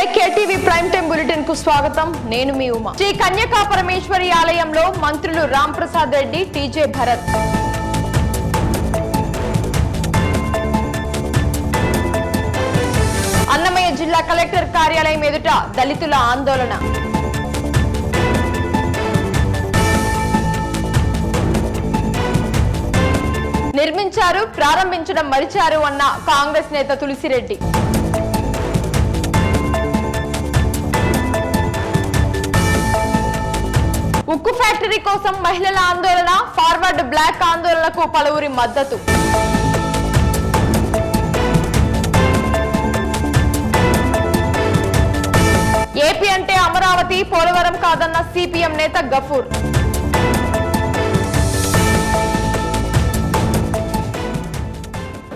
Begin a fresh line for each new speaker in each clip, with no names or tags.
నమస్తే KTV prime time బులెటిన్కు స్వాగతం. నేను మీ ఉమా. శ్రీ కన్యకా పరమేశ్వరి ఆలయంలో మంత్రులు రామ్ ప్రసాద్ రెడ్డి టీజే భరత్. అన్నమయ్య జిల్లా కలెక్టర్ కార్యాలయం ఎదుట దళితుల ఆందోళన. నిర్మించారు ప్రారంభించడం మరిచారు అన్న కాంగ్రెస్ నేత తులసిరెడ్డి. ఉక్కు ఫ్యాక్టరీ కోసం మహిళల ఆందోళన ఫార్వర్డ్ బ్లాక్ ఆందోళనకు పలువురి మద్దతు. ఏపీ అంటే అమరావతి పోలవరం కాదన్న సిపిఎం నేత గఫూర్.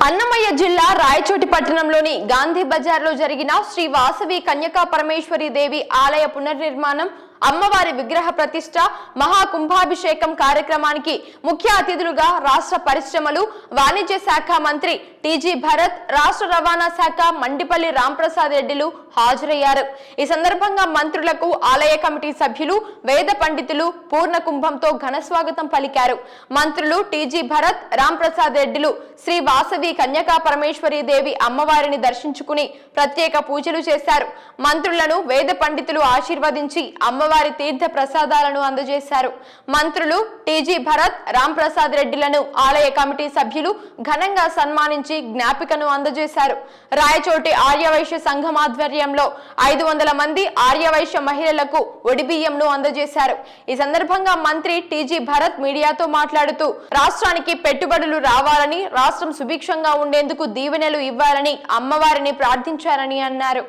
అన్నమయ్య జిల్లా రాయచోటి పట్టణంలోని గాంధీ బజార్లో జరిగిన శ్రీ వాసవి కన్యకా పరమేశ్వరి దేవి ఆలయ పునర్నిర్మాణం అమ్మవారి విగ్రహ ప్రతిష్ట మహాకుంభాభిషేకం కార్యక్రమానికి ముఖ్య అతిథులుగా రాష్ట్ర పరిశ్రమలు వాణిజ్య శాఖ మంత్రి టీజీ భరత్ రాష్ట్ర రవాణా శాఖ మండిపల్లి రాంప్రసాద్ రెడ్డిలు హాజరయ్యారు. ఈ సందర్భంగా మంత్రులకు ఆలయ కమిటీ సభ్యులు వేద పండితులు పూర్ణ కుంభంతో ఘన స్వాగతం పలికారు. మంత్రులు టీజీ భరత్ రాంప్రసాద్ రెడ్డిలు శ్రీ వాసవి కన్యకా పరమేశ్వరి దేవి అమ్మవారిని దర్శించుకుని ప్రత్యేక పూజలు చేశారు. మంత్రులను వేద పండితులు ఆశీర్వదించి అమ్మవారి తీర్థ ప్రసాదాలను అందజేశారు. మంత్రులు టీజీ భరత్ రాంప్రసాద్ రెడ్డిలను ఆలయ కమిటీ సభ్యులు ఘనంగా సన్మానించి జ్ఞాపికను అందజేశారు. రాయచోటి ఆర్యవైశ్య సంఘం ఆధ్వర్యంలో ఐదు వందల మంది ఆర్యవైశ్య మహిళలకు ఒడిబియ్యంను అందజేశారు. ఈ సందర్భంగా మంత్రి టీజీ భరత్ మీడియాతో మాట్లాడుతూ రాష్ట్రానికి పెట్టుబడులు రావాలని రాష్ట్రం సుభిక్షంగా ఉండేందుకు దీవెనలు ఇవ్వాలని అమ్మవారిని ప్రార్థించారని అన్నారు.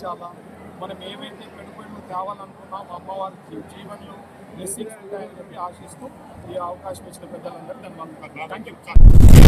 సాధించాలా మనం ఏవైతే పెట్టుబడులు తేవాలనుకున్నామో అమ్మవారికి జీ- జీవన్లు బ్లెస్సింగ్స్ ఉంటాయని చెప్పి ఆశిస్తూ ఈ అవకాశం ఇచ్చిన పెద్దలందరూ ధన్యవాదాలు. థ్యాంక్ యూ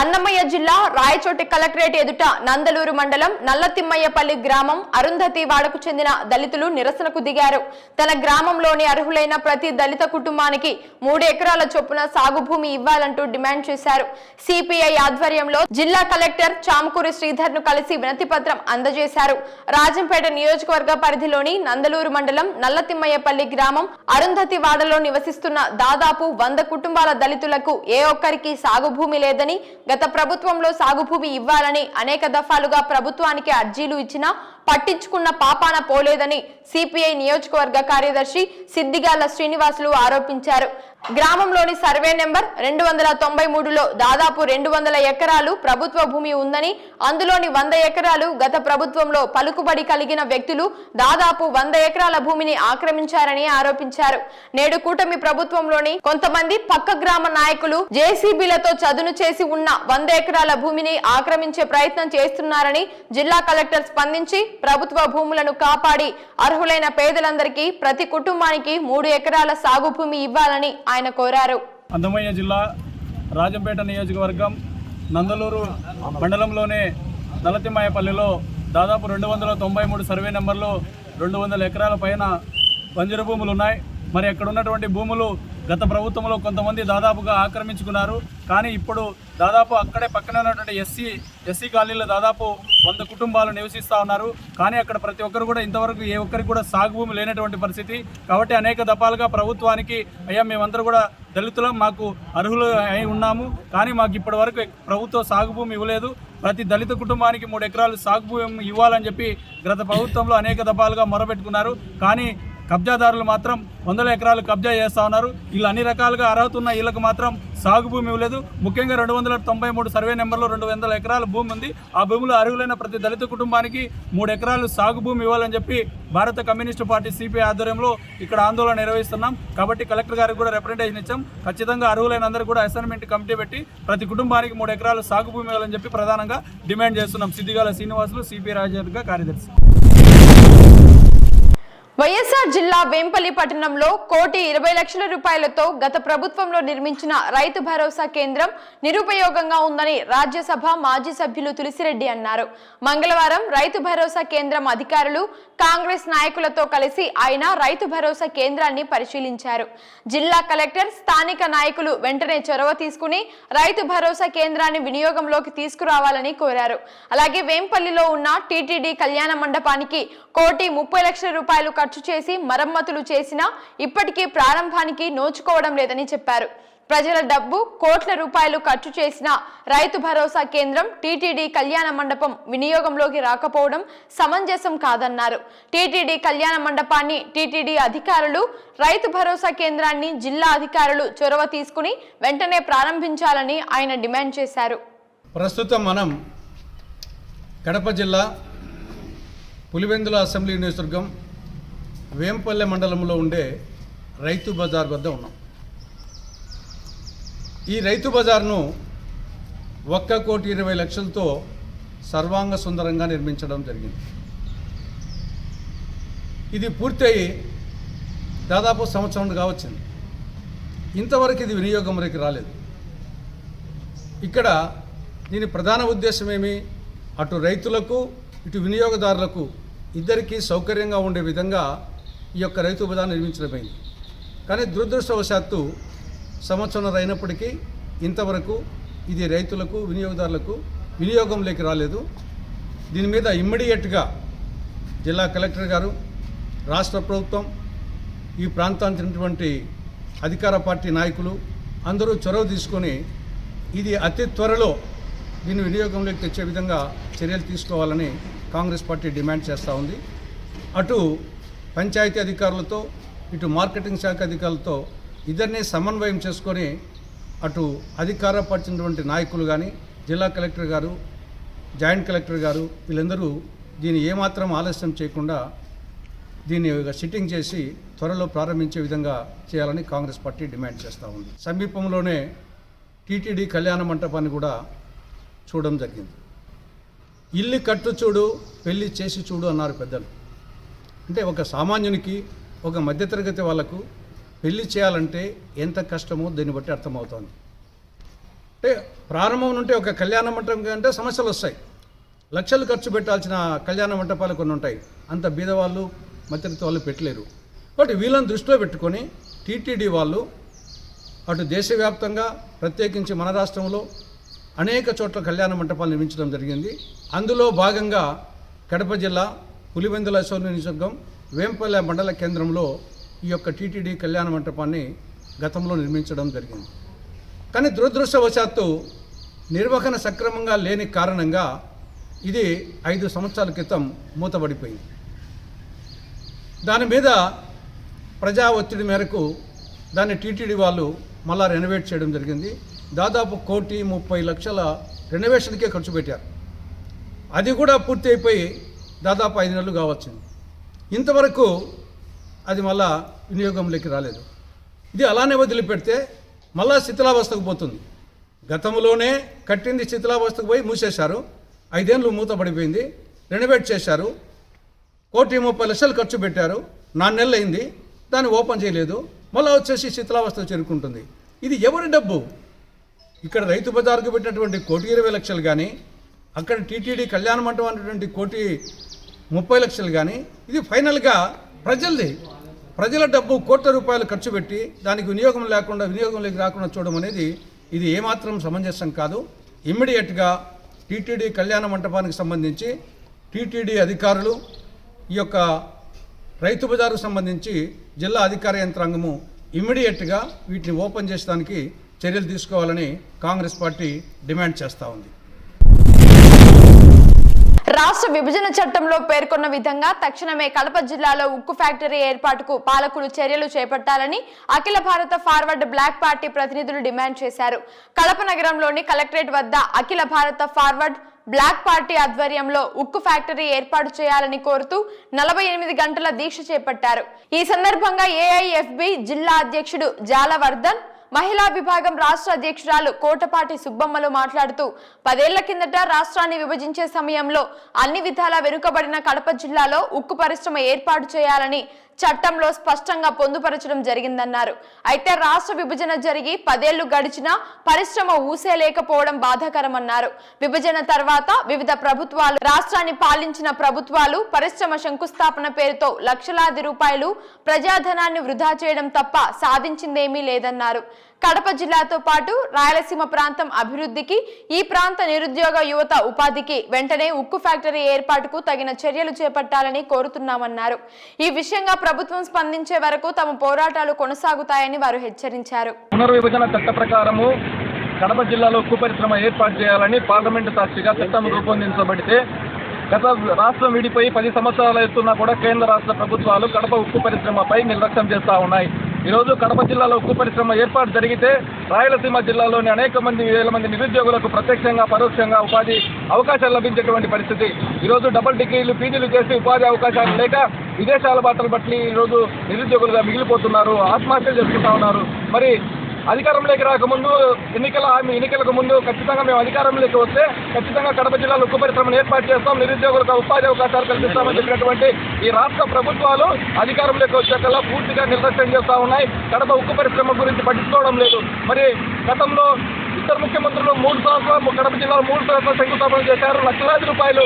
అన్నమయ్య జిల్లా రాయచోటి కలెక్టరేట్ ఎదుట నందలూరు మండలం నల్లతిమ్మయ్యపల్లి గ్రామం అరుంధతి వాడకు చెందిన దళితులు నిరసనకు దిగారు. తన గ్రామంలోని అర్హులైన ప్రతి దళిత కుటుంబానికి మూడు ఎకరాల చొప్పున సాగు భూమి ఇవ్వాలంటూ డిమాండ్ చేశారు. సిపిఐ ఆధ్వర్యంలో జిల్లా కలెక్టర్ చామకూరి శ్రీధర్ను కలిసి వినతిపత్రం అందజేశారు. రాజంపేట నియోజకవర్గ పరిధిలోని నందలూరు మండలం నల్లతిమ్మయ్యపల్లి గ్రామం అరుంధతి వాడలో నివసిస్తున్న దాదాపు వంద కుటుంబాల దళితులకు ఏ ఒక్కరికి సాగు భూమి లేదని గత ప్రభుత్వంలో సాగు భూమి ఇవ్వాలని అనేక దఫాలుగా ప్రభుత్వానికి అర్జీలు ఇచ్చినా పట్టించుకున్న పాపాన పోలేదని సిపిఐ నియోజకవర్గ కార్యదర్శి సిద్దిగాల శ్రీనివాసులు ఆరోపించారు. గ్రామంలోని సర్వే నెంబర్ రెండు వందల తొంభై మూడులో దాదాపు రెండు వందల ఎకరాలు ప్రభుత్వ భూమి ఉందని అందులోని వంద ఎకరాలు గత ప్రభుత్వంలో పలుకుబడి కలిగిన వ్యక్తులు దాదాపు వంద ఎకరాల భూమిని ఆక్రమించారని ఆరోపించారు. నేడు కూటమి ప్రభుత్వంలోని కొంతమంది పక్క గ్రామ నాయకులు జేసీబీలతో చదును చేసి ఉన్న వంద ఎకరాల భూమిని ఆక్రమించే ప్రయత్నం చేస్తున్నారని జిల్లా కలెక్టర్ స్పందించి ప్రభుత్వ భూములను కాపాడి అర్హులైన పేదలందరికీ ప్రతి కుటుంబానికి మూడు ఎకరాల సాగు భూమి ఇవ్వాలని ఆయన కోరారు.
అందమయ్య జిల్లా రాజంపేట నియోజకవర్గం నందలూరు మండలంలోనే నలతిమాయపల్లిలో దాదాపు రెండు వందల తొంభై మూడు సర్వే నెంబర్లో రెండు వందల ఎకరాల పైన బంజరు భూములు ఉన్నాయి. మరి అక్కడ ఉన్నటువంటి భూములు గత ప్రభుత్వంలో కొంతమంది దాదాపుగా ఆక్రమించుకున్నారు. కానీ ఇప్పుడు దాదాపు అక్కడే పక్కనే ఉన్నటువంటి ఎస్సీ ఎస్సీ కాలనీలో దాదాపు వంద కుటుంబాలు నివసిస్తూ ఉన్నారు. కానీ అక్కడ ప్రతి ఒక్కరు కూడా ఇంతవరకు ఏ ఒక్కరికి కూడా సాగు భూమి లేనటువంటి పరిస్థితి. కాబట్టి అనేక దఫాలుగా ప్రభుత్వానికి అయ్యా మేమందరూ కూడా దళితులం మాకు అర్హులు అయి ఉన్నాము. కానీ మాకు ఇప్పటి వరకు ప్రభుత్వం సాగు భూమి ఇవ్వలేదు. ప్రతి దళిత కుటుంబానికి మూడు ఎకరాలు సాగు భూమి ఇవ్వాలని చెప్పి గత ప్రభుత్వంలో అనేక దఫాలుగా మొరబెట్టుకున్నారు కానీ కబ్జాదారులు మాత్రం వందల ఎకరాలు కబ్జా చేస్తా ఉన్నారు. వీళ్ళు అన్ని రకాలుగా అర్హత ఉన్న వీళ్ళకి మాత్రం సాగు భూమి ఇవ్వలేదు. ముఖ్యంగా రెండు వందల తొంభై మూడు సర్వే నెంబర్లో రెండు వందల ఎకరాల భూమి ఉంది. ఆ భూమిలో అర్హులైన ప్రతి దళిత కుటుంబానికి మూడు ఎకరాలు సాగు భూమి ఇవ్వాలని చెప్పి భారత కమ్యూనిస్టు పార్టీ సిపిఐ ఆధ్వర్యంలో ఇక్కడ ఆందోళన నిర్వహిస్తున్నాం. కాబట్టి కలెక్టర్ గారికి కూడా రిప్రజెంటేషన్ ఇచ్చాం. ఖచ్చితంగా అర్హులైన అందరూ కూడా అసైన్మెంట్ కమిటీ పెట్టి ప్రతి కుటుంబానికి మూడు ఎకరాలు సాగు భూమి ఇవ్వాలని చెప్పి ప్రధానంగా డిమాండ్ చేస్తున్నాం. సిద్దిగాల శ్రీనివాసులు సిపిఐ రాజర్గా కార్యదర్శి.
వైఎస్ఆర్ జిల్లా వేంపల్లి పట్టణంలో కోటి ఇరవై లక్షల రూపాయలతో గత ప్రభుత్వంలో నిర్మించిన రైతు భరోసా కేంద్రం నిరుపయోగంగా ఉందని రాజ్యసభ మాజీ సభ్యులు తులసిరెడ్డి అన్నారు. మంగళవారం రైతు భరోసా కేంద్రం అధికారులు కాంగ్రెస్ నాయకులతో కలిసి ఆయన రైతు భరోసా కేంద్రాన్ని పరిశీలించారు. జిల్లా కలెక్టర్ స్థానిక నాయకులు వెంటనే చొరవ తీసుకుని రైతు భరోసా కేంద్రాన్ని వినియోగంలోకి తీసుకురావాలని కోరారు. అలాగే వేంపల్లిలో ఉన్న టీటీడీ కళ్యాణ మండపానికి కోటి ముప్పై లక్షల రూపాయలు ఖర్చు చేసి మరమ్మతులు చేసినా ఇప్పటికీ ప్రారంభానికి నోచుకోవడం లేదని చెప్పారు. ప్రజల డబ్బు కోట్ల రూపాయలు ఖర్చు చేసిన రైతు భరోసా కేంద్రం టీటీడీ కళ్యాణ మండపం వినియోగంలోకి రాకపోవడం సమంజసం కాదన్నారు. టీటీడీ కళ్యాణ మండపాన్ని టీటీడీ అధికారులు రైతు భరోసా కేంద్రాన్ని జిల్లా అధికారులు చొరవ తీసుకుని వెంటనే ప్రారంభించాలని ఆయన డిమాండ్ చేశారు.
ప్రస్తుతం మనం కడప జిల్లా పులివెందుల అసెంబ్లీ నియోజకవర్గం వేంపల్లె మండలంలో ఉండే రైతు బజార్ వద్ద ఉన్నాం. ఈ రైతు బజార్ను ఒక్క కోటి ఇరవై లక్షలతో సర్వాంగ సుందరంగా నిర్మించడం జరిగింది. ఇది పూర్తయి దాదాపు సంవత్సరం కావచ్చింది. ఇంతవరకు ఇది వినియోగంలోకి రాలేదు. ఇక్కడ దీని ప్రధాన ఉద్దేశం ఏమి? అటు రైతులకు ఇటు వినియోగదారులకు ఇద్దరికీ సౌకర్యంగా ఉండే విధంగా ఈ యొక్క రైతు బజార్ నిర్మించడమైంది. కానీ దురదృష్టవశాత్తు సంవత్సరం అయినప్పటికీ ఇంతవరకు ఇది రైతులకు వినియోగదారులకు వినియోగంలోకి రాలేదు. దీని మీద ఇమ్మీడియట్గా జిల్లా కలెక్టర్ గారు రాష్ట్ర ప్రభుత్వం ఈ ప్రాంతానికి అధికార పార్టీ నాయకులు అందరూ చొరవ తీసుకొని ఇది అతి త్వరలో దీన్ని వినియోగంలోకి తెచ్చే విధంగా చర్యలు తీసుకోవాలని కాంగ్రెస్ పార్టీ డిమాండ్ చేస్తూ ఉంది. అటు పంచాయతీ అధికారులతో ఇటు మార్కెటింగ్ శాఖ అధికారులతో ఇద్దరిని సమన్వయం చేసుకొని అటు అధికార పరిచినటువంటి నాయకులు కానీ జిల్లా కలెక్టర్ గారు జాయింట్ కలెక్టర్ గారు వీళ్ళందరూ దీన్ని ఏమాత్రం ఆలస్యం చేయకుండా దీన్ని సిట్టింగ్ చేసి త్వరలో ప్రారంభించే విధంగా చేయాలని కాంగ్రెస్ పార్టీ డిమాండ్ చేస్తూ ఉంది. సమీపంలోనే టీటీడీ కళ్యాణ మంటపాన్ని కూడా చూడడం జరిగింది. ఇల్లు కట్టు చూడు పెళ్ళి చేసి చూడు అన్నారు పెద్దలు. అంటే ఒక సామాన్యునికి ఒక మధ్యతరగతి వాళ్ళకు పెళ్ళి చేయాలంటే ఎంత కష్టమో దీన్ని బట్టి అర్థమవుతోంది. అంటే ప్రారంభం నుండి ఒక కళ్యాణ మంటపం కంటే సమస్యలు వస్తాయి. లక్షలు ఖర్చు పెట్టాల్సిన కళ్యాణ మంటపాలు కొన్ని ఉంటాయి. అంత బీదవాళ్ళు మధ్యతరగతి వాళ్ళు పెట్టలేరు. కాబట్టి వీళ్ళని దృష్టిలో పెట్టుకొని టీటీడీ వాళ్ళు అటు దేశవ్యాప్తంగా ప్రత్యేకించి మన రాష్ట్రంలో అనేక చోట్ల కళ్యాణ మంటపాలు నిర్మించడం జరిగింది. అందులో భాగంగా కడప జిల్లా పులివెందుల అసెంబ్లీ నియోజకవర్గం వేంపల్లె మండల కేంద్రంలో ఈ యొక్క టీటీడీ కళ్యాణ మంటపాన్ని గతంలో నిర్మించడం జరిగింది. కానీ దురదృష్టవశాత్తు నిర్వహణ సక్రమంగా లేని కారణంగా ఇది ఐదు సంవత్సరాల క్రితం మూతబడిపోయింది. దాని మీద ప్రజా ఒత్తిడి మేరకు దాన్ని టీటీడీ వాళ్ళు మళ్ళా రెనోవేట్ చేయడం జరిగింది. దాదాపు కోటి ముప్పై లక్షల రెనోవేషన్కే ఖర్చు పెట్టారు. అది కూడా పూర్తి అయిపోయి దాదాపు ఐదు నెలలు కావచ్చింది. ఇంతవరకు అది మళ్ళా వినియోగంలోకి రాలేదు. ఇది అలానే వదిలిపెడితే మళ్ళా శిథిలావస్థకు పోతుంది. గతంలోనే కట్టింది శిథిలావస్థకు పోయి మూసేశారు. ఐదేళ్ళు మూతపడిపోయింది రెనోవేట్ చేశారు. కోటి ముప్పై లక్షలు ఖర్చు పెట్టారు. నాలుగు నెలలు అయింది. దాన్ని ఓపెన్ చేయలేదు. మళ్ళీ వచ్చేసి శిథిలావస్థ చేరుకుంటుంది. ఇది ఎవరి డబ్బు? ఇక్కడ రైతు బజార్కు పెట్టినటువంటి కోటి ఇరవై లక్షలు కానీ అక్కడ టీటీడీ కళ్యాణ మండపం అనేటువంటి కోటి ముప్పై లక్షలు కానీ ఇది ఫైనల్గా ప్రజల్ది. ప్రజల డబ్బు కోట్ల రూపాయలు ఖర్చు పెట్టి దానికి వినియోగం లేకుండా వినియోగంలోకి రాకుండా చూడడం అనేది ఇది ఏమాత్రం సమంజసం కాదు. ఇమ్మీడియట్గా టీటీడీ కళ్యాణ మంటపానికి సంబంధించి టీటీడీ అధికారులు ఈ యొక్క రైతు బజారుకు సంబంధించి జిల్లా అధికార యంత్రాంగము ఇమ్మీడియట్గా వీటిని ఓపెన్ చేసడానికి చర్యలు తీసుకోవాలని కాంగ్రెస్ పార్టీ డిమాండ్ చేస్తూ ఉంది.
రాష్ట్ర విభజన చట్టంలో పేర్కొన్న విధంగా తక్షణమే కడప జిల్లాలో ఉక్కు ఫ్యాక్టరీ ఏర్పాటుకు పాలకులు చర్యలు చేపట్టాలని అఖిల భారత ఫార్వర్డ్ బ్లాక్ పార్టీ ప్రతినిధులు డిమాండ్ చేశారు. కడప నగరంలోని కలెక్టరేట్ వద్ద అఖిల భారత ఫార్వర్డ్ బ్లాక్ పార్టీ ఆధ్వర్యంలో ఉక్కు ఫ్యాక్టరీ ఏర్పాటు చేయాలని కోరుతూ నలభై ఎనిమిది గంటల దీక్ష చేపట్టారు. ఈ సందర్భంగా ఏఐఎఫ్బి జిల్లా అధ్యక్షుడు జాలవర్ధన్ మహిళా విభాగం రాష్ట్ర అధ్యక్షురాలు కోటపాటి సుబ్బమ్మలు మాట్లాడుతూ పదేళ్ళ కిందట రాష్ట్రాన్ని విభజించే సమయంలో అన్ని విధాలా వెనుకబడిన కడప జిల్లాలో ఉక్కు పరిశ్రమ ఏర్పాటు చేయాలని చట్టంలో స్పష్టంగా పొందుపరచడం జరిగిందన్నారు. అయితే రాష్ట్ర విభజన జరిగి పదేళ్ళు గడిచినా పరిశ్రమ ఊసే లేకపోవడం బాధాకరమన్నారు. విభజన తర్వాత వివిధ ప్రభుత్వాలు రాష్ట్రాన్ని పాలించిన ప్రభుత్వాలు పరిశ్రమ శంకుస్థాపన పేరుతో లక్షలాది రూపాయలు ప్రజాధనాన్ని వృధా చేయడం తప్ప సాధించిందేమీ లేదన్నారు. కడప జిల్లాతో పాటు రాయలసీమ ప్రాంతం అభివృద్ధికి ఈ ప్రాంత నిరుద్యోగ యువత ఉపాధికి వెంటనే ఉక్కు ఫ్యాక్టరీ ఏర్పాటుకు తగిన చర్యలు చేపట్టాలని కోరుతున్నామన్నారు. ఈ విషయంగా ప్రభుత్వం స్పందించే వరకు తమ పోరాటాలు కొనసాగుతాయని వారు హెచ్చరించారు.
పునర్విభజన చట్ట ప్రకారము కడప జిల్లాలో ఉక్కు పరిశ్రమ ఏర్పాటు చేయాలని పార్లమెంటు సాక్షిగా చట్టం రూపొందించబడితే గత రాష్ట్రం విడిపోయి పది సంవత్సరాలు ఎత్తున్నా కూడా కేంద్ర రాష్ట్ర ప్రభుత్వాలు కడప ఉక్కు పరిశ్రమపై నిర్లక్ష్యం చేస్తూ ఉన్నాయి. ఈరోజు కడప జిల్లాలో ఉక్కు పరిశ్రమ ఏర్పాటు జరిగితే రాయలసీమ జిల్లాలోని అనేక మంది వేల మంది నిరుద్యోగులకు ప్రత్యక్షంగా పరోక్షంగా ఉపాధి అవకాశాలు లభించేటువంటి పరిస్థితి. ఈరోజు డబుల్ డిగ్రీలు పీజీలు చేసి ఉపాధి అవకాశాలు లేక విదేశాల బాటలు బట్టి ఈరోజు నిరుద్యోగులుగా మిగిలిపోతున్నారు. ఆత్మహత్యలు చేసుకుంటా ఉన్నారు. మరి అధికారంలోకి రాకముందు ఎన్నికల హామీ ఎన్నికలకు ముందు ఖచ్చితంగా మేము అధికారంలోకి వస్తే ఖచ్చితంగా కడప జిల్లాలో ఉక్కు పరిశ్రమను ఏర్పాటు చేస్తాం నిరుద్యోగులకు ఉపాధి అవకాశాలు కల్పిస్తామని చెప్పినటువంటి ఈ రాష్ట్ర ప్రభుత్వాలు అధికారంలోకి వచ్చాకల్లా పూర్తిగా నిర్లక్ష్యం చేస్తూ ఉన్నాయి. కడప ఉక్కు పరిశ్రమ గురించి పట్టించుకోవడం లేదు. మరి గతంలో ఇద్దరు ముఖ్యమంత్రులు మూడు సంవత్సరాలు కడప జిల్లాలో మూడు సంవత్సరాలు శంకుస్థాపన చేశారు. లక్షలాది రూపాయలు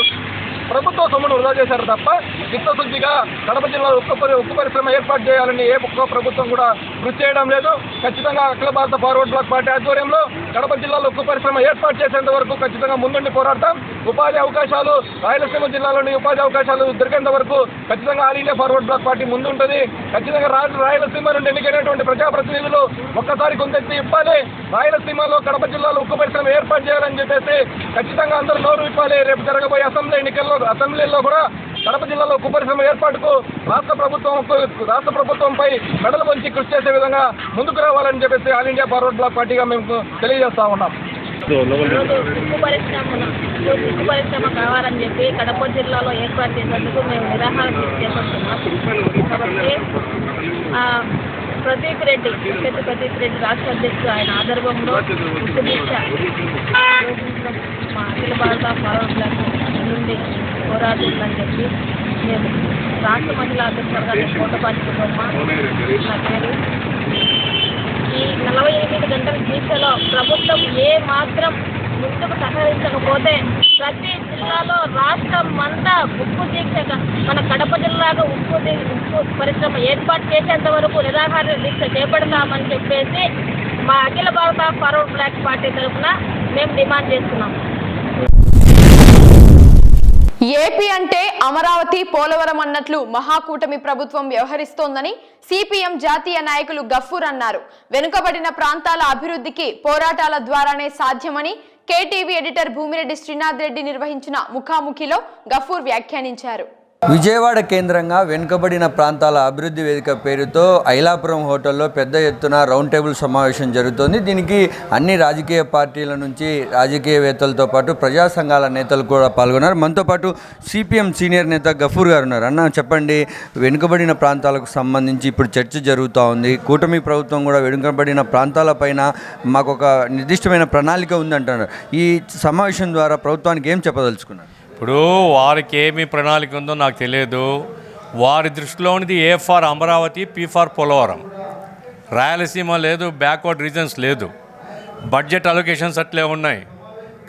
ప్రభుత్వ సొమ్మును వృధా చేశారు తప్ప చిత్తశుద్ధిగా కడప జిల్లాలో ఉక్కు పరి ఉక్కు పరిశ్రమ ఏర్పాటు చేయాలని ఏ ఒక్క ప్రభుత్వం కూడా కృషి చేయడం లేదు. ఖచ్చితంగా అఖిల భారత ఫార్వర్డ్ బ్లాక్ పార్టీ ఆధ్వర్యంలో కడప జిల్లాలో ఉక్కు పరిశ్రమ ఏర్పాటు చేసేంత వరకు ఖచ్చితంగా ముందుండి పోరాడతాం. ఉపాధి అవకాశాలు రాయలసీమ జిల్లాలోని ఉపాధి అవకాశాలు దొరికేంత వరకు ఖచ్చితంగా all India forward bloc party ముందుంటుంది. ఖచ్చితంగా రా రాయలసీమ నుండి ఎన్నికైనటువంటి ప్రజాప్రతినిధులు ఒక్కసారి కొంతెత్తి ఇవ్వాలి. రాయలసీమలో కడప జిల్లాలో ఉక్కు పరిశ్రమ ఏర్పాటు చేయాలని చెప్పేసి ఖచ్చితంగా అందరూ నోరు ఇవ్వాలి రేపు జరగబోయే అసెంబ్లీ ఎన్నికల్లో అసెంబ్లీలో కూడా కడప జిల్లాలో ఉక్కు పరిశ్రమ ఏర్పాటుకు రాష్ట్ర ప్రభుత్వం రాష్ట్ర ప్రభుత్వంపై మెడలు వంచి కృషి చేసే విధంగా ముందుకు రావాలని చెప్పేసి ఆల్ ఇండియా ఫార్వర్డ్ బ్లాక్ పార్టీగా మేము తెలియజేస్తా ఉన్నాం.
ఉక్కు పరిశ్రమను ఉక్కు పరిశ్రమ కావాలని చెప్పి కడప జిల్లాలో ఏర్పాటు చేసేందుకు మేము నిరాహార దీక్ష చేపడుతున్నాం కాబట్టి ఆ, రెడ్డి ఎస్ఎస్ ప్రదీప్ రెడ్డి రాష్ట్ర అధ్యక్షుడు ఆయన ఆదర్భంలో ఉక్కు దీక్ష మా అఖిల భారత ఫార్వర్డ్ బ్లాక్ నుండి పోరాడుతుందని చెప్పి నేను రాష్ట్ర మహిళా అధ్యక్షులుగా నేను కోటపాటి నా పేరు ఈ నలభై ఎనిమిది గంటల దీక్షలో ప్రభుత్వం ఏ మాత్రం ముందుకు సహకరించకపోతే ప్రతి జిల్లాలో రాష్ట్రం అంతా ఉప్పు దీక్ష మన కడప జిల్లాగా ఉప్పు దీ- ఉప్పు పరిశ్రమ ఏర్పాటు చేసేంత వరకు నిరాహార దీక్ష చేపడతామని చెప్పేసి మా అఖిల భారత ఫార్వర్డ్ బ్లాక్ పార్టీ తరఫున మేము డిమాండ్ చేస్తున్నాం.
ఏపీ అంటే అమరావతి పోలవరం అన్నట్లు మహాకూటమి ప్రభుత్వం వ్యవహరిస్తోందని సిపిఎం జాతీయ నాయకులు గఫూర్ అన్నారు. వెనుకబడిన ప్రాంతాల అభివృద్ధికి పోరాటాల ద్వారానే సాధ్యమని కేటీవీ ఎడిటర్ భూమిరెడ్డి శ్రీనాథ్ రెడ్డి నిర్వహించిన ముఖాముఖిలో గఫూర్ వ్యాఖ్యానించారు.
విజయవాడ కేంద్రంగా వెనుకబడిన ప్రాంతాల అభివృద్ధి వేదిక పేరుతో ఐలాపురం హోటల్లో పెద్ద ఎత్తున రౌండ్ టేబుల్ సమావేశం జరుగుతోంది. దీనికి అన్ని రాజకీయ పార్టీల నుంచి రాజకీయవేత్తలతో పాటు ప్రజా సంఘాల నేతలు కూడా పాల్గొన్నారు. మనతో పాటు సిపిఎం సీనియర్ నేత గఫూర్ గారు ఉన్నారు. అన్న చెప్పండి వెనుకబడిన ప్రాంతాలకు సంబంధించి ఇప్పుడు చర్చ జరుగుతూ ఉంది. కూటమి ప్రభుత్వం కూడా వెనుకబడిన ప్రాంతాలపైన మాకు ఒక నిర్దిష్టమైన ప్రణాళిక ఉందంటున్నారు. ఈ సమావేశం ద్వారా ప్రభుత్వానికి ఏం చెప్పదలుచుకున్నారు?
ఇప్పుడు వారికి ఏమి ప్రణాళిక ఉందో నాకు తెలియదు. వారి దృష్టిలోనిది A for Amaravati P for Polavaram. Rayalaseema లేదు బ్యాక్వర్డ్ రీజన్స్ లేదు. బడ్జెట్ అలొకేషన్స్ అట్లే ఉన్నాయి.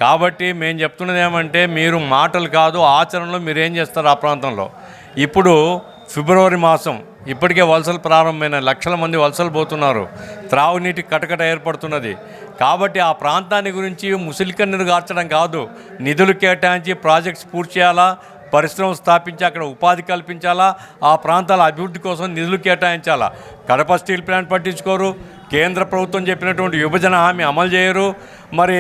కాబట్టి మేము చెప్తున్నది ఏమంటే మీరు మాటలు కాదు ఆచరణలో మీరు ఏం చేస్తారు ఆ ప్రాంతంలో? ఇప్పుడు ఫిబ్రవరి మాసం ఇప్పటికే వలసలు ప్రారంభమైన లక్షల మంది వలసలు పోతున్నారు. త్రాగునీటి కటకట ఏర్పడుతున్నది. కాబట్టి ఆ ప్రాంతాన్ని గురించి ముసిలికన్నీరు గార్చడం కాదు. నిధులు కేటాయించి ప్రాజెక్ట్స్ పూర్తి చేయాలా? పరిశ్రమలు స్థాపించి అక్కడ ఉపాధి కల్పించాలా? ఆ ప్రాంతాల అభివృద్ధి కోసం నిధులు కేటాయించాలా? కడప స్టీల్ ప్లాంట్ పట్టించుకోరు. కేంద్ర ప్రభుత్వం చెప్పినటువంటి విభజన హామీ అమలు చేయరు. మరి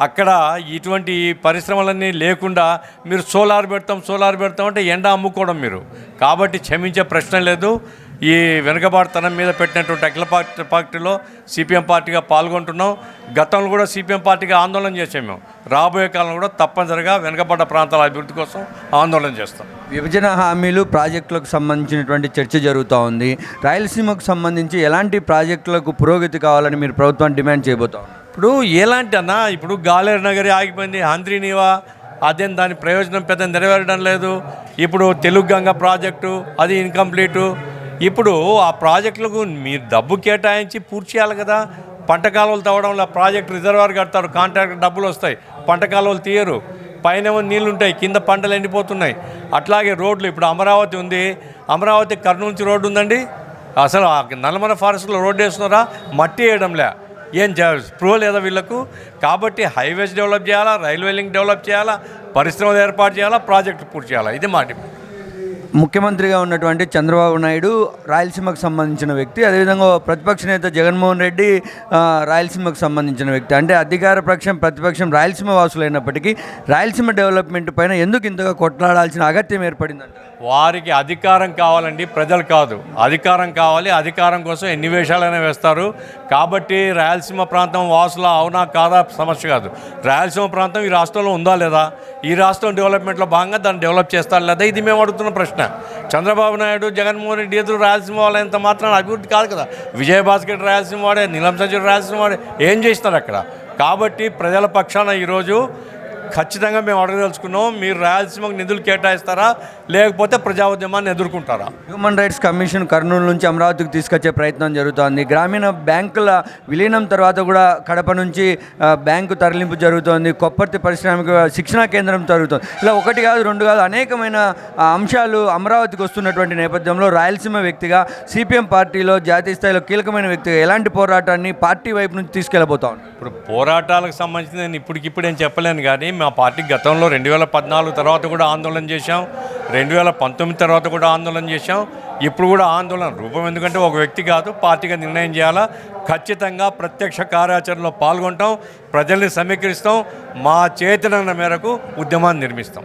అక్కడ ఇటువంటి పరిశ్రమలన్నీ లేకుండా మీరు సోలార్ పెడతాం సోలార్ పెడతాం అంటే ఎండ అమ్ముకోవడం మీరు. కాబట్టి క్షమించే ప్రశ్న లేదు. ఈ వెనుకబాటుతనం మీద పెట్టినటువంటి అఖిల పార్టీ పార్టీలో సిపిఎం పార్టీగా పాల్గొంటున్నాం. గతంలో కూడా సిపిఎం పార్టీగా ఆందోళన చేసాం మేము. రాబోయే కాలంలో కూడా తప్పనిసరిగా వెనుకబడ్డ ప్రాంతాల అభివృద్ధి కోసం ఆందోళన చేస్తాం.
విభజన హామీలు ప్రాజెక్టులకు సంబంధించినటువంటి చర్చ జరుగుతూ ఉంది. రాయలసీమకు సంబంధించి ఎలాంటి ప్రాజెక్టులకు పురోగతి కావాలని మీరు ప్రభుత్వాన్ని డిమాండ్ చేయబోతా
ఇప్పుడు ఎలాంటి అన్న ఇప్పుడు గాలేరు నగరి ఆగిపోయింది హంద్రీనీవా అదేం దాని ప్రయోజనం పెద్ద నెరవేరడం లేదు. ఇప్పుడు తెలుగు గంగ ప్రాజెక్టు అది ఇన్కంప్లీటు ఇప్పుడు ఆ ప్రాజెక్టులకు మీరు డబ్బు కేటాయించి పూర్తి చేయాలి కదా. పంట కాలువలు తవ్వడంలో ప్రాజెక్ట్ రిజర్వాయర్ కడతారు కాంట్రాక్ట్ డబ్బులు వస్తాయి. పంట కాలువలు తీయరు. పైన నీళ్ళు ఉంటాయి కింద పంటలు ఎండిపోతున్నాయి. అట్లాగే రోడ్లు ఇప్పుడు అమరావతి ఉంది. అమరావతి కర్నూలు నుంచి రోడ్డు ఉందండి. అసలు ఆ నల్లమల ఫారెస్ట్లో రోడ్డు వేస్తున్నారా? మట్టి వేయడంలే. ఏం ప్రూవ్ లేదా వీళ్ళకు? కాబట్టి హైవేస్ డెవలప్ చేయాలా? రైల్వే లింక్ డెవలప్ చేయాలా? పరిశ్రమలు ఏర్పాటు చేయాలా? ప్రాజెక్టు పూర్తి చేయాలా? ఇది మాట
ముఖ్యమంత్రిగా ఉన్నటువంటి చంద్రబాబు నాయుడు రాయలసీమకు సంబంధించిన వ్యక్తి. అదేవిధంగా ప్రతిపక్ష నేత జగన్మోహన్ రెడ్డి రాయలసీమకు సంబంధించిన వ్యక్తి. అంటే అధికార పక్షం ప్రతిపక్షం రాయలసీమ వాసులైనప్పటికీ రాయలసీమ డెవలప్మెంట్ పైన ఎందుకు ఇంతగా కొట్లాడాల్సిన అగత్యం ఏర్పడిందంటారు?
వారికి అధికారం కావాలండి ప్రజలు కాదు. అధికారం కావాలి అధికారం కోసం ఎన్ని వేషాలైనా వేస్తారు. కాబట్టి రాయలసీమ ప్రాంతం వాసుల అవునా కాదా సమస్య కాదు. రాయలసీమ ప్రాంతం ఈ రాష్ట్రంలో ఉందా లేదా? ఈ రాష్ట్రం డెవలప్మెంట్లో భాగంగా దాన్ని డెవలప్ చేస్తారు లేదా? ఇది మేము అడుగుతున్న ప్రశ్న. చంద్రబాబు నాయుడు జగన్మోహన్ రెడ్డి ఎదురు రాయలసీమ వాళ్ళంత మాత్రం అభివృద్ధి కాదు కదా. విజయభాస్కర్ రాయలసీమ వాడే నీలం సంజయ్ రాయలసీమ వాడే ఏం చేస్తారు అక్కడ? కాబట్టి ప్రజల పక్షాన ఈరోజు ఖచ్చితంగా మేము అడగదలుచుకున్నాం. మీరు రాయలసీమకు నిధులు కేటాయిస్తారా? లేకపోతే ప్రజా ఉద్యమాన్ని ఎదుర్కొంటారా?
హ్యూమన్ రైట్స్ కమిషన్ కర్నూలు నుంచి అమరావతికి తీసుకొచ్చే ప్రయత్నం జరుగుతోంది. గ్రామీణ బ్యాంకుల విలీనం తర్వాత కూడా కడప నుంచి బ్యాంకు తరలింపు జరుగుతోంది. కొప్పర్తి పారిశ్రామిక శిక్షణా కేంద్రం జరుగుతోంది. ఇలా ఒకటి కాదు రెండు కాదు అనేకమైన అంశాలు అమరావతికి వస్తున్నటువంటి నేపథ్యంలో రాయలసీమ వ్యక్తిగా సిపిఎం పార్టీలో జాతీయ స్థాయిలో కీలకమైన వ్యక్తిగా ఎలాంటి పోరాటాన్ని పార్టీ వైపు నుంచి తీసుకెళ్ళబోతా
ఇప్పుడు పోరాటాలకు సంబంధించి నేను ఇప్పటికిప్పుడు ఏం చెప్పలేను కానీ మా పార్టీ గతంలో రెండు వేల పద్నాలుగు తర్వాత కూడా ఆందోళన చేశాం. రెండు వేల పంతొమ్మిది తర్వాత కూడా ఆందోళన చేశాం. ఇప్పుడు కూడా ఆందోళన రూపం ఎందుకంటే ఒక వ్యక్తి కాదు పార్టీగా నిర్ణయం చేయాలా? ఖచ్చితంగా ప్రత్యక్ష కార్యాచరణలో పాల్గొంటాం ప్రజల్ని సమీకరిస్తాం మా చేతనన్న మేరకు ఉద్యమాన్ని నిర్మిస్తాం.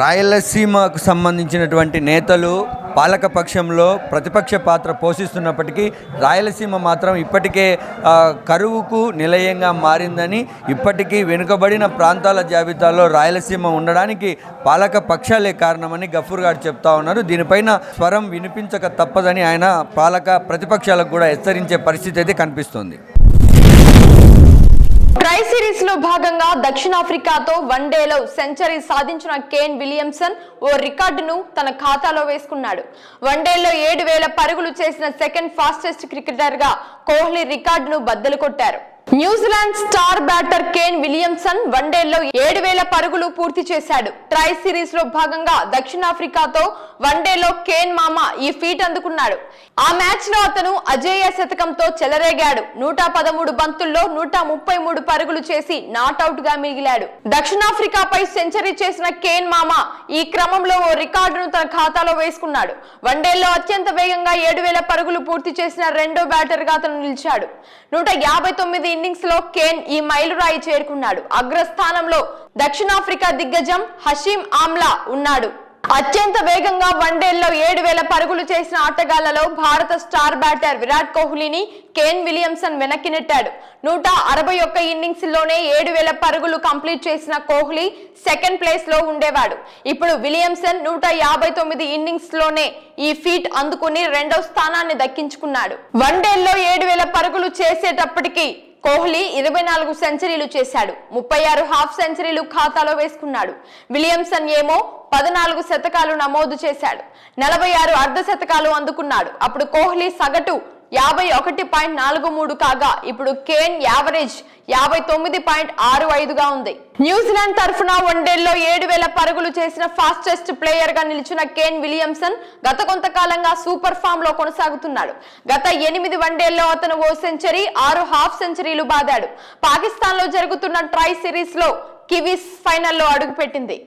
రాయలసీమకు సంబంధించినటువంటి నేతలు పాలక పక్షంలో ప్రతిపక్ష పాత్ర పోషిస్తున్నప్పటికీ రాయలసీమ మాత్రం ఇప్పటికే కరువుకు నిలయంగా మారిందని ఇప్పటికీ వెనుకబడిన ప్రాంతాల జాబితాలో రాయలసీమ ఉండడానికి పాలక పక్షాలే కారణమని గఫూర్ గారు చెప్తా ఉన్నారు. దీనిపైన స్వరం వినిపించక తప్పదని ఆయన పాలక ప్రతిపక్షాలకు కూడా హెచ్చరించే పరిస్థితి అయితే కనిపిస్తుంది.
ట్రై సిరీస్లో భాగంగా దక్షిణాఫ్రికాతో వన్డేలో సెంచరీ సాధించిన కేన్ విలియమ్సన్ ఓ రికార్డును తన ఖాతాలో వేసుకున్నాడు. వన్డేలో ఏడు వేల పరుగులు చేసిన సెకండ్ ఫాస్టెస్ట్ క్రికెటర్గా కోహ్లీ రికార్డును బద్దలు కొట్టారు. New Zealand star batter Kane Williamson వన్డేల్లో ఏడు వేల పరుగులు పూర్తి చేశాడు. ట్రై సిరీస్లో భాగంగా దక్షిణాఫ్రికాతో వన్డేలో కేన్ మామ ఈ ఫీట్ అందుకున్నాడు. ఆ మ్యాచ్లో అతను అజేయ శతకంతో చెలరేగాడు. నూట పదమూడు బంతుల్లో నూట ముప్పై మూడు పరుగులు చేసి నాట్అవుట్గా మిగిలాడు. దక్షిణాఫ్రికాపై సెంచరీ చేసిన కేన్ మామ ఈ క్రమంలో ఓ రికార్డును తన ఖాతాలో వేసుకున్నాడు. వన్డేల్లో అత్యంత వేగంగా ఏడు వేల పరుగులు పూర్తి చేసిన రెండో బ్యాటర్గా అతను నిలిచాడు. నూట యాభై తొమ్మిది ఇన్నింగ్స్లో కేన్ ఈ మైలురాయి చేరుకున్నాడు. అగ్రస్థానంలో దక్షిణాఫ్రికా దిగ్గజం హషీం ఆమ్లా ఉన్నాడు. అత్యంత వేగంగా వన్డేల్లో ఏడు వేల పరుగులు చేసిన ఆటగాళ్ళలో భారత స్టార్ బ్యాటర్ విరాట్ కోహ్లీని కేన్ విలియమ్సన్ వెనక్కి నెట్టాడు. నూట అరవై ఒక్క ఇన్నింగ్స్లోనే ఏడు వేల పరుగులు కంప్లీట్ చేసిన కోహ్లీ సెకండ్ ప్లేస్లో ఉండేవాడు. ఇప్పుడు విలియమ్సన్ నూట యాభై తొమ్మిది ఇన్నింగ్స్లోనే ఈ ఫీట్ అందుకుని రెండో స్థానాన్ని దక్కించుకున్నాడు. వన్డేల్లో ఏడు వేల పరుగులు చేసేటప్పటికీ కోహ్లీ ఇరవై నాలుగు సెంచరీలు చేశాడు. ముప్పై ఆరు హాఫ్ సెంచరీలు ఖాతాలో వేసుకున్నాడు. విలియమ్సన్ ఏమో పద్నాలుగు శతకాలు నమోదు చేశాడు. నలభై ఆరు అర్ధ శతకాలు అందుకున్నాడు. అప్పుడు కోహ్లీ సగటు యాభై ఒకటి పాయింట్ నాలుగు మూడు కాగా ఇప్పుడు కేన్ యావరేజ్ యాభై తొమ్మిది పాయింట్ ఆరు ఐదుగా ఉంది. న్యూజిలాండ్ తరఫున వన్డేల్లో ఏడు వేల పరుగులు చేసిన ఫాస్టెస్ట్ ప్లేయర్గా నిలిచిన కేన్ విలియమ్సన్ గత కొంతకాలంగా సూపర్ ఫామ్లో కొనసాగుతున్నాడు. గత ఎనిమిది వన్డేల్లో అతను ఓ సెంచరీ ఆరు హాఫ్ సెంచరీలు బాదాడు. పాకిస్తాన్లో జరుగుతున్న ట్రై సిరీస్లో కివీస్ ఫైనల్లో అడుగుపెట్టింది.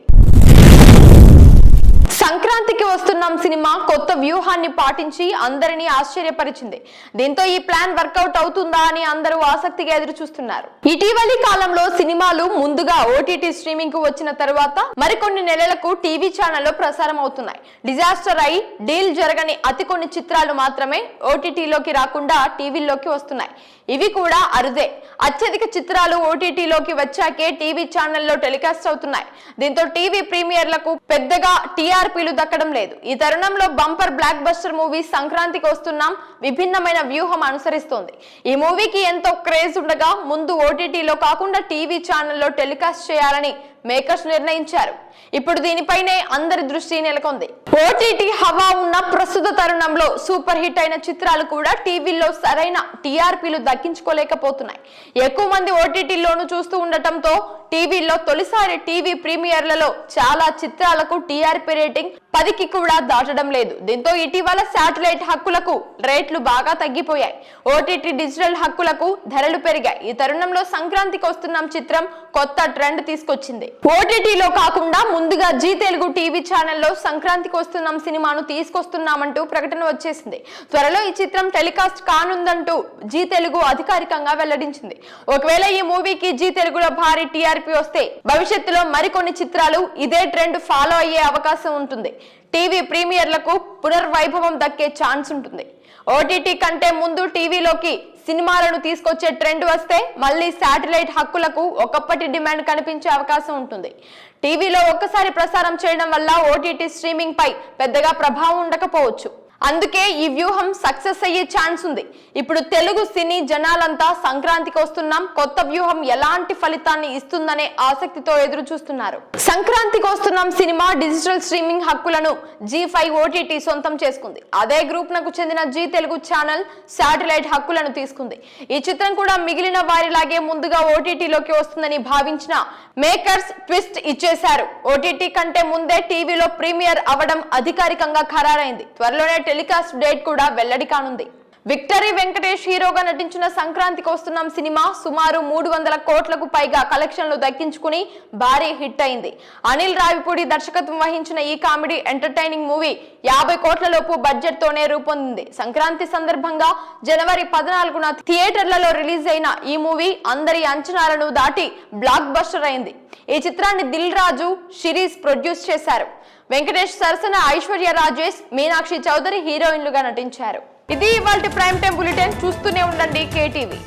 సంక్రాంతికి వస్తున్నాం సినిమా. కొత్త వ్యూహాన్ని పాటించి అందరినీ ఆశ్చర్యపరిచింది. దీంతో ఈ ప్లాన్ వర్కౌట్ అవుతుందా అని అందరూ ఆసక్తిగా ఎదురు చూస్తున్నారు ఇటీవలి కాలంలో సినిమాలు ముందుగా ఓటీటీ స్ట్రీమింగ్కు వచ్చిన తర్వాత మరికొన్ని నెలలకు టీవీ ఛానల్లో ప్రసారం అవుతున్నాయి. డిజాస్టర్ అయి డీల్ జరగని అతి కొన్ని చిత్రాలు మాత్రమే ఓటీటీలోకి రాకుండా టీవీల్లోకి వస్తున్నాయి. ఇవి కూడా అరుదే. అత్యధిక చిత్రాలు ఓటీటీలోకి వచ్చాకే టీవీ ఛానల్లో టెలికాస్ట్ అవుతున్నాయి. దీంతో టీవీ ప్రీమియర్లకు పెద్దగా టీఆర్ టీఆర్పీలు దక్కడం లేదు. ఈ తరుణంలో బంపర్ బ్లాక్ బస్టర్ మూవీ సంక్రాంతికి వస్తున్నాం. విభిన్నమైన వ్యూహం అనుసరిస్తోంది. ఈ మూవీకి ఎంతో క్రేజ్ ఉండగా ముందు ఓటీటీలో కాకుండా టీవీ ఛానల్లో టెలికాస్ట్ చేయాలని మేకర్స్ నిర్ణయించారు. ఇప్పుడు దీనిపైనే అందరి దృష్టి నెలకొంది. ఓటీటీ హవా ఉన్న ప్రస్తుత తరుణంలో సూపర్ హిట్ అయిన చిత్రాలు కూడా టీవీలో సరైన టీఆర్పీలు దక్కించుకోలేకపోతున్నాయి. ఎక్కువ మంది ఓటీటీలోనూ చూస్తూ ఉండటంతో టీవీలో తొలిసారి టీవీ ప్రీమియర్లలో చాలా చిత్రాలకు టీఆర్పీ రేటింగ్ పదికి కూడా దాటడం లేదు. దీంతో ఇటీవల శాటిలైట్ హక్కులకు రేట్లు బాగా తగ్గిపోయాయి. ఓటీటీ డిజిటల్ హక్కులకు ధరలు పెరిగాయి. ఈ తరుణంలో సంక్రాంతికి వస్తున్నాం చిత్రం కొత్త ట్రెండ్ తీసుకొచ్చింది. ఓటీటీలో కాకుండా ముందుగా జీ తెలుగు టీవీ ఛానల్లో సంక్రాంతికి వస్తున్నాం సినిమాను తీసుకొస్తున్నామంటూ ప్రకటన వచ్చేసింది. త్వరలో ఈ చిత్రం టెలికాస్ట్ కానుందంటూ జీ తెలుగు అధికారికంగా వెల్లడించింది. ఒకవేళ ఈ మూవీకి జీ తెలుగులో భారీ టీఆర్పీ వస్తే భవిష్యత్తులో మరికొన్ని చిత్రాలు ఇదే ట్రెండ్ ఫాలో అయ్యే అవకాశం ఉంటుంది. టీవీ ప్రీమియర్లకు పునర్వైభవం దక్కే ఛాన్స్ ఉంటుంది. ఓటీటీ కంటే ముందు టీవీలోకి సినిమాలను తీసుకొచ్చే ట్రెండ్ వస్తే మళ్ళీ శాటిలైట్ హక్కులకు ఒకప్పటి డిమాండ్ కనిపించే అవకాశం ఉంటుంది. టీవీలో ఒక్కసారి ప్రసారం చేయడం వల్ల ఓటీటీ స్ట్రీమింగ్ పై పెద్దగా ప్రభావం ఉండకపోవచ్చు. అందుకే ఈ వ్యూహం సక్సెస్ అయ్యే ఛాన్స్ ఉంది. ఇప్పుడు తెలుగు సినీ జనాలంతా సంక్రాంతికి వస్తున్నాం. కొత్త వ్యూహం ఎలాంటి ఫలితాన్ని ఇస్తుందనే ఆసక్తితో ఎదురు చూస్తున్నారు సంక్రాంతికి వస్తున్నాం సినిమా డిజిటల్ స్ట్రీమింగ్ హక్కులను జీ ఫైవ్ ఓటీటీ సొంతం చేసుకుంది. అదే గ్రూప్ నకు చెందిన జీ తెలుగు ఛానల్ శాటిలైట్ హక్కులను తీసుకుంది. ఈ చిత్రం కూడా మిగిలిన వారిలాగే ముందుగా ఓటీటీలోకి వస్తుందని భావించిన మేకర్స్ ట్విస్ట్ ఇచ్చేశారు. ఓటీటీ కంటే ముందే టీవీలో ప్రీమియర్ అవడం అధికారికంగా ఖరారైంది. త్వరలోనే టెలికాస్ట్ డేట్ కూడా వెల్లడి కానుంది. విక్టరీ వెంకటేష్ హీరోగా నటించిన సంక్రాంతికి వస్తున్నాం సినిమా సుమారు మూడు వందల కోట్లకు పైగా కలెక్షన్లు దక్కించుకుని భారీ హిట్ అయింది. అనిల్ రావిపూడి దర్శకత్వం వహించిన ఈ కామెడీ ఎంటర్టైనింగ్ మూవీ యాభై కోట్లలోపు బడ్జెట్తోనే బడ్జెట్ తోనే రూపొందింది. సంక్రాంతి సందర్భంగా జనవరి పద్నాలుగున థియేటర్లలో రిలీజ్ అయిన ఈ మూవీ అందరి అంచనాలను దాటి బ్లాక్ బస్టర్ అయింది. ఈ చిత్రాన్ని దిల్ రాజు షిరీస్ ప్రొడ్యూస్ చేశారు. వెంకటేష్ సరసన ఐశ్వర్య రాజేష్ మీనాక్షి చౌదరి హీరోయిన్లుగా నటించారు. ఇది ఇవాళ ప్రైమ్ టైం బులెటిన్. చూస్తూనే ఉండండి కేటీవీ.